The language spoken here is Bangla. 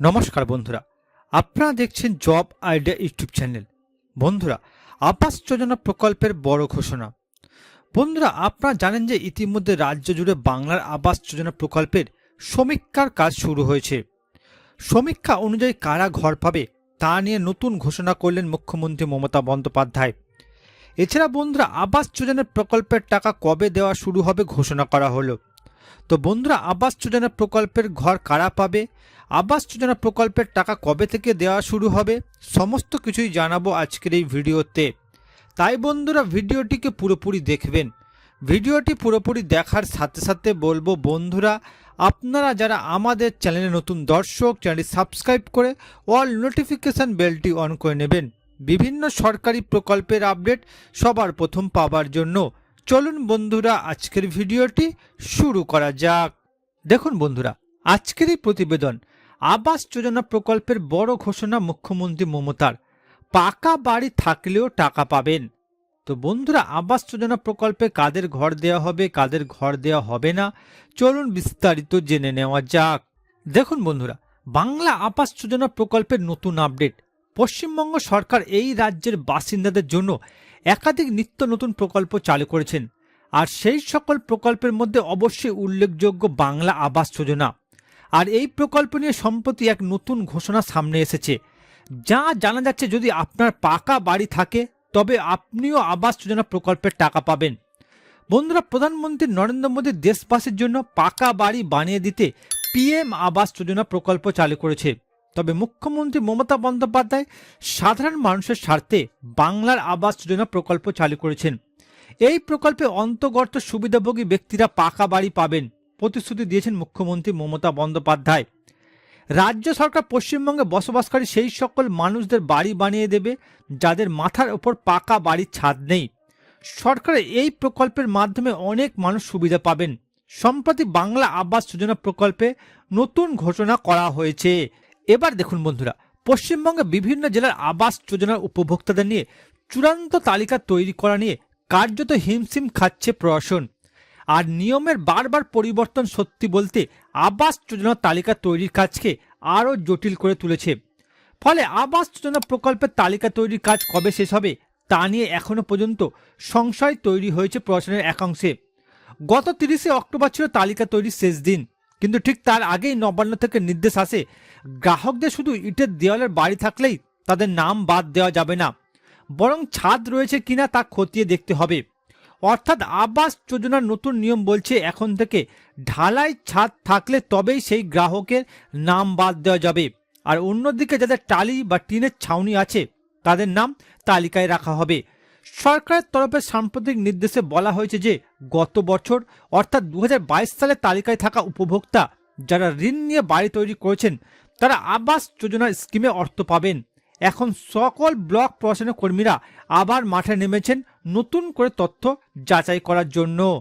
নমস্কার বন্ধুরা, আপনারা দেখছেন জব আইডিয়া ইউটিউব চ্যানেল। বন্ধুরা, আবাস যোজনা প্রকল্পের বড় ঘোষণা। বন্ধুরা, আপনারা জানেন যে ইতিমধ্যে রাজ্য জুড়ে বাংলার আবাস যোজনা প্রকল্পের সমীক্ষার কাজ শুরু হয়েছে। সমীক্ষা অনুযায়ী কারা ঘর পাবে, তা নিয়ে নতুন ঘোষণা করলেন মুখ্যমন্ত্রী মমতা বন্দ্যোপাধ্যায়। এছাড়া বন্ধুরা, আবাস যোজনা প্রকল্পের টাকা কবে দেওয়া শুরু হবে ঘোষণা করা হলো। তো বন্ধুরা, আবাস যোজনা প্রকল্পের ঘর কারা পাবে? আবাস যোজনা প্রকল্পের টাকা কবে থেকে দেওয়া শুরু হবে? সমস্ত কিছুই জানাব আজকের এই ভিডিওতে। তাই বন্ধুরা, ভিডিওটিকে পুরোপুরি দেখবেন। ভিডিওটি পুরোপুরি দেখার সাথে সাথে বলব, বন্ধুরা, আপনারা যারা আমাদের চ্যানেলে নতুন দর্শক, চ্যানেলটি সাবস্ক্রাইব করে অল নোটিফিকেশান বেলটি অন করে নেবেন। বিভিন্ন সরকারি প্রকল্পের আপডেট সবার প্রথম পাবার জন্য। চলুন বন্ধুরা, আজকের ভিডিওটি শুরু করা যাক। দেখুন বন্ধুরা, আজকের এই প্রতিবেদন আবাস যোজনা প্রকল্পের বড় ঘোষণা মুখ্যমন্ত্রী মমতার। পাকা বাড়ি থাকলেও টাকা পাবেন। তো বন্ধুরা, আবাস যোজনা প্রকল্পে কাদের ঘর দেওয়া হবে, কাদের ঘর দেওয়া হবে না, চলুন বিস্তারিত জেনে নেওয়া যাক। দেখুন বন্ধুরা, বাংলা আবাস যোজনা প্রকল্পের নতুন আপডেট। পশ্চিমবঙ্গ সরকার এই রাজ্যের বাসিন্দাদের জন্য একাধিক নিত্য নতুন প্রকল্প চালু করেছেন। আর সেই সকল প্রকল্পের মধ্যে অবশ্যই উল্লেখযোগ্য বাংলা আবাস যোজনা। আর এই প্রকল্প নিয়ে সম্প্রতি এক নতুন ঘোষণা সামনে এসেছে। যা জানা যাচ্ছে যদি আপনার পাকা বাড়ি থাকে, তবে আপনিও আবাস যোজনা প্রকল্পের টাকা পাবেন। বন্ধুরা, প্রধানমন্ত্রী নরেন্দ্র মোদী দেশবাসীর জন্য পাকা বাড়ি বানিয়ে দিতে পিএম আবাস যোজনা প্রকল্প চালু করেছে। তবে মুখ্যমন্ত্রী মমতা বন্দ্যোপাধ্যায় সাধারণ মানুষের স্বার্থে বাংলার আবাস যোজনা প্রকল্প চালু করেছেন। এই প্রকল্পে অন্তর্গত সুবিধাভোগী ব্যক্তিরা পাকা বাড়ি পাবেন, প্রতিশ্রুতি দিয়েছেন মুখ্যমন্ত্রী মমতা বন্দ্যোপাধ্যায়। রাজ্য সরকার পশ্চিমবঙ্গে বসবাসকারী সেই সকল মানুষদের বাড়ি বানিয়ে দেবে যাদের মাথার ওপর পাকা বাড়ির ছাদ নেই। সরকারের এই প্রকল্পের মাধ্যমে অনেক মানুষ সুবিধা পাবেন। সম্প্রতি বাংলা আবাস যোজনা প্রকল্পে নতুন ঘোষণা করা হয়েছে। এবার দেখুন বন্ধুরা, পশ্চিমবঙ্গে বিভিন্ন জেলার আবাস যোজনার উপভোক্তাদের নিয়ে চূড়ান্ত তালিকা তৈরি করা নিয়ে কার্যত হিমশিম খাচ্ছে প্রশাসন। আর নিয়মের বারবার পরিবর্তন সত্যি বলতে আবাস যোজনার তালিকা তৈরির কাজকে আরও জটিল করে তুলেছে। ফলে আবাস যোজনা প্রকল্পের তালিকা তৈরির কাজ কবে শেষ হবে তা নিয়ে এখনও পর্যন্ত সংশয় তৈরি হয়েছে প্রশাসনের একাংশে। গত তিরিশে অক্টোবর ছিল তালিকা তৈরির শেষ দিন। কিন্তু ঠিক তার আগেই নবান্ন থেকে নির্দেশ আসে, গ্রাহকদের শুধু ইটের দেওয়ালের বাড়ি থাকলেই তাদের নাম বাদ দেওয়া যাবে না। বরং ছাদ রয়েছে কিনা তা খতিয়ে দেখতে হবে। অর্থাৎ আবাস যোজনার নতুন নিয়ম বলছে, এখন থেকে ঢালাই ছাদ থাকলে তবেই সেই গ্রাহকের নাম বাদ দেওয়া যাবে। আর অন্যদিকে যাদের টালি বা টিনের ছাউনি আছে, তাদের নাম তালিকায় রাখা হবে। সরকারের তরফে সাম্প্রতিক নির্দেশে বলা হয়েছে যে গত বছর, অর্থাৎ দু সালে তালিকায় থাকা উপভোক্তা যারা ঋণ নিয়ে বাড়ি তৈরি করেছেন, তারা আবাস যোজনার স্কিমে অর্থ পাবেন। এখন সকল ব্লক প্রশাসনের কর্মীরা আবার মাঠে নেমেছেন নতুন করে তথ্য যাচাই করার জন্য।